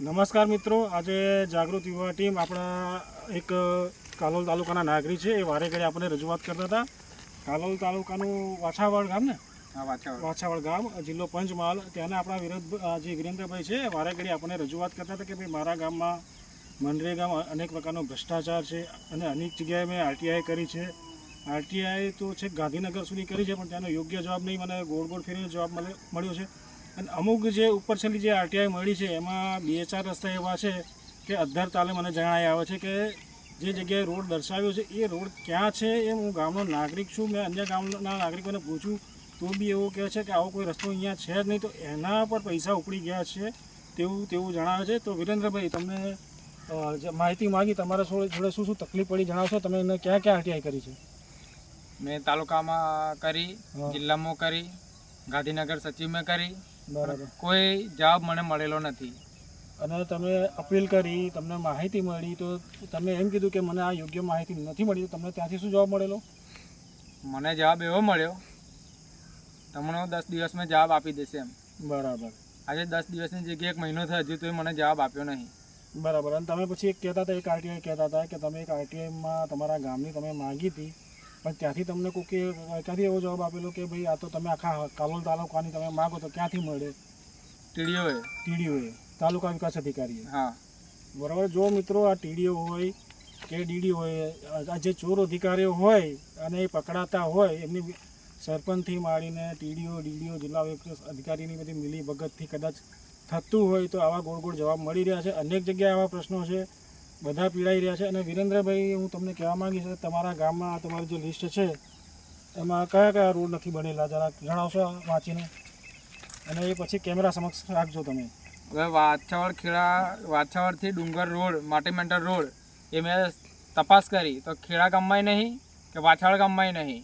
નમસ્કાર મિત્રો આજે જાગૃત યુવા ટીમ આપણા એક કાલોલ તાલુકાના નાગરિક છે. એ વારે ઘડી આપણે રજૂઆત કરતા હતા. કાલોલ તાલુકાનું વાછાવાડ ગામ ને? વાછાવાડ. ગામ જિલ્લો પંચમહાલ. ત્યાંના આપણા વિરોધ જે વિરેન્દ્રભાઈ છે વારે ઘડી આપણને રજૂઆત કરતા હતા કે ભાઈ મારા ગામમાં મનરેગામાં અનેક પ્રકારનો ભ્રષ્ટાચાર છે અને અનેક જગ્યાએ મેં આરટીઆઈ કરી છે. આરટીઆઈ તો છે ગાંધીનગર સુધી કરી છે પણ ત્યાંનો યોગ્ય જવાબ નહીં. મને ગોળ ગોળ ફેરીને જવાબ મળે મળ્યો છે. અને અમુક જે ઉપર છેલ્લી જે આરટીઆઈ મળી છે એમાં બે ચાર રસ્તા એવા છે કે અધ્ધર તાલે મને જણાય આવે છે કે જે જગ્યાએ રોડ દર્શાવ્યો છે એ રોડ ક્યાં છે એ હું ગામનો નાગરિક છું મેં અન્ય ગામના નાગરિકોને પૂછું તો બી એવું કહે છે કે આવો કોઈ રસ્તો અહીંયા છે જ નહીં તો એના પર પૈસા ઉપડી ગયા છે તેવું તેવું જણાવે છે. તો વિરેન્દ્રભાઈ તમને માહિતી માગી તમારા જોડે શું શું તકલીફ પડી જણાવશો? તમે એને ક્યાં ક્યાં આરટીઆઈ કરી છે? મેં તાલુકામાં કરી. જિલ્લામાં કરી ગાંધીનગર સચિવમાં કરી બરાબર. કોઈ જવાબ મને મળેલો નથી. અને તમે અપીલ કરી તમને માહિતી મળી તો તમે એમ કીધું કે મને આ યોગ્ય માહિતી નથી મળી તો તમને ત્યાંથી શું જવાબ મળેલો? મને જવાબ એવો મળ્યો તમને દસ દિવસમાં જવાબ આપી દેશે એમ. બરાબર. આજે દસ દિવસની જગ્યાએ એક મહિનો થયો હજુ તો મને જવાબ આપ્યો નહીં. બરાબર. અને તમે પછી એક કહેતા હતા એક આરટીઆઈ કહેતા હતા કે તમે એક આરટીઆઈમાં તમારા ગામની તમે માગી હતી પણ ત્યાંથી તમને કોકે ક્યાંથી એવો જવાબ આપેલો કે ભાઈ આ તો તમે આખા કાલોલ તાલુકાની તમે માગો તો ક્યાંથી મળે? ટીડીઓએ. ટીડીઓએ તાલુકા વિકાસ અધિકારીએ. હા. બરાબર? જો મિત્રો આ ટીડીઓ હોય કે ડીડી હોય આ જે ચોર અધિકારીઓ હોય અને એ પકડાતા હોય એમની સરપંચથી માંડીને ટીડીઓ ડીડીઓ જિલ્લા વિકાસ અધિકારીની બધી મિલી ભગતથી કદાચ થતું હોય તો આવા ગોળ ગોળ જવાબ મળી રહ્યા છે. અનેક જગ્યાએ આવા પ્રશ્નો છે. બધા પીડાઈ રહ્યા છે. અને વિરેન્દ્રભાઈ, હું તમને કહેવા માંગીશ કે તમારા ગામમાં તમારી જે લિસ્ટ છે, એમાં કયા કયા રોડ નથી બનેલા? જરા જણાવશો વાંચીને? અને એ પછી કેમેરા સમક્ષ રાખજો તમે. હવે વાછાવડ ખેડા, વાછાવડથી ડુંગર રોડ માટીમેન્ટર રોડ, એ મેં તપાસ કરી. તો ખેડા ગામમાંય નહીં કે વાછાવડ ગામમાંય નહીં?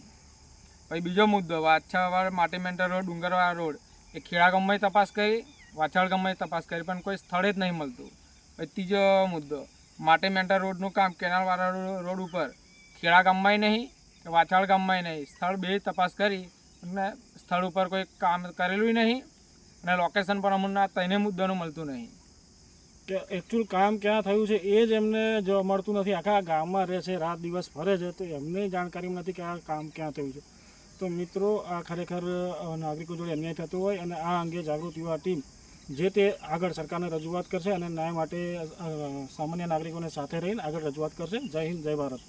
પછી બીજો મુદ્દો, વાછાવડ માટીમેન્ટર રોડ ડુંગરવાળા રોડ, એ ખેડા ગામમાંય તપાસ કરી, વાછાવડ ગામમાંય તપાસ કરી, પણ કોઈ સ્થળે જ નહીં મળતું. પછી ત્રીજો મુદ્દો માટીમેન્ટર રોડનું કામ, કેનાલવાળા રોડ ઉપર. ખેડા ગામમાંય નહીં કે વાછાળ ગામમાંય નહીં. સ્થળ બે તપાસ કરી અને સ્થળ ઉપર કોઈ કામ કરેલું નહીં અને લોકેશન પણ અમને તેને મુદ્દાનું મળતું નહીં. કે એકચ્યુઅલ કામ ક્યાં થયું છે એ જ એમને જો મળતું નથી. આખા ગામમાં રહે છે, રાત દિવસ ફરે છે, તો એમને જાણકારી નથી કે આ કામ ક્યાં થયું છે. તો મિત્રો, આ ખરેખર નાગરિકો જોડે અન્યાય થતો હોય અને આ અંગે જાગૃત યુવા ટીમ જે તે આગળ સરકારને રજૂઆત કરશે અને ન્યાય માટે સામાન્ય નાગરિકોને સાથે રહીને આગળ રજૂઆત કરશે. જય હિન્દ, જય ભારત.